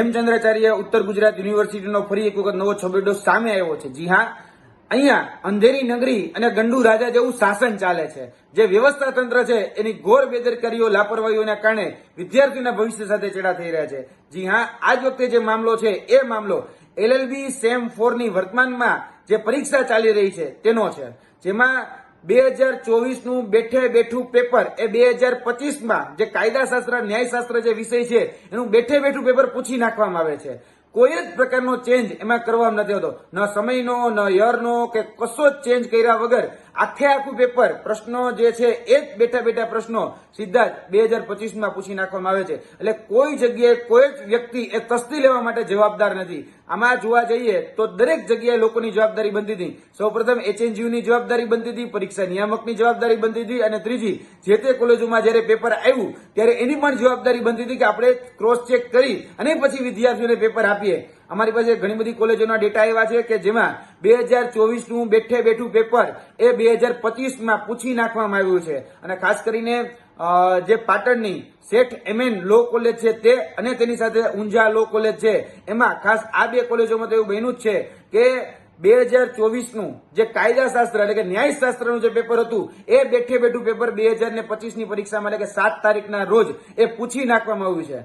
હેમચંદ્રાચાર્ય ઉત્તર ગુજરાત યુનિવર્સિટીનો ફરી એક વખત નવો છબેડો સામે આવ્યો છે. જી હા, અહીંયા અંધેરી નગરી અને ગંડુ રાજા જેવું શાસન ચાલે છે. જે વ્યવસ્થા તંત્ર છે, એની ઘોર બેદરકારીઓ, લાપરવાહીઓના કારણે વિદ્યાર્થીઓના ભવિષ્ય સાથે ચેડા થઈ રહ્યા છે. જી હા, આજ વખતે જે મામલો છે, એ મામલો એલએલબી સેમ ફોરની વર્તમાનમાં જે પરીક્ષા ચાલી રહી છે, તેનો છે. જેમાં બે હજાર ચોવીસનું બેઠે બેઠું પેપર, એ બે હજાર પચીસમાં જે કાયદાશાસ્ત્ર, ન્યાયશાસ્ત્ર જે વિષય છે, એનું બેઠે બેઠું પેપર પૂછી નાખવામાં આવે છે. કોઈ જ પ્રકારનો ચેન્જ એમાં કરવામાં નથી હોતો ન સમયનો, ન યરનો કે કશો જ ચેન્જ કર્યા વગર આખે આખું પેપર પ્રશ્નો જે છે, એ જ બેઠા બેઠા પ્રશ્નો સીધા બે હજાર પચીસમાં પૂછી નાખવામાં આવે છે. એટલે કોઈ જગ્યાએ કોઈ જ વ્યક્તિ એ તસ્તી લેવા માટે જવાબદાર નથી. આમાં જોવા જઈએ તો દરેક જગ્યાએ લોકોની જવાબદારી બનતી હતી. સૌપ્રથમ એચએનજીયુની જવાબદારી બનતી હતી, પરીક્ષા નિયામકની જવાબદારી બનતી હતી અને ત્રીજી, જે તે કોલેજોમાં જ્યારે પેપર આવ્યું, ત્યારે એની પણ જવાબદારી બનતી હતી કે આપણે ક્રોસ ચેક કરી અને પછી વિદ્યાર્થીઓને પેપર આપીએ. અમારી પાસે ઘણી બધી કોલેજોના ડેટા એવા છે કે જેમાં બે હજાર ચોવીસનું બેઠે બેઠું પેપર એ બે હજાર પચીસમાં પૂછી નાખવામાં આવ્યું છે. અને ખાસ કરીને જે પાટણની શેઠ એમએન લો કોલેજ છે તે અને તેની સાથે ઊંઝા લો કોલેજ છે. એમાં ખાસ આ બે કોલેજોમાં તો એવું બન્યું જ છે કે બે હજાર ચોવીસનું જે કાયદાશાસ્ત્ર એટલે કે ન્યાયશાસ્ત્રનું જે પેપર હતું, એ બેઠે બેઠું પેપર બે હજાર ને પચીસની પરીક્ષામાં એટલે કે સાત તારીખના રોજ એ પૂછી નાખવામાં આવ્યું છે.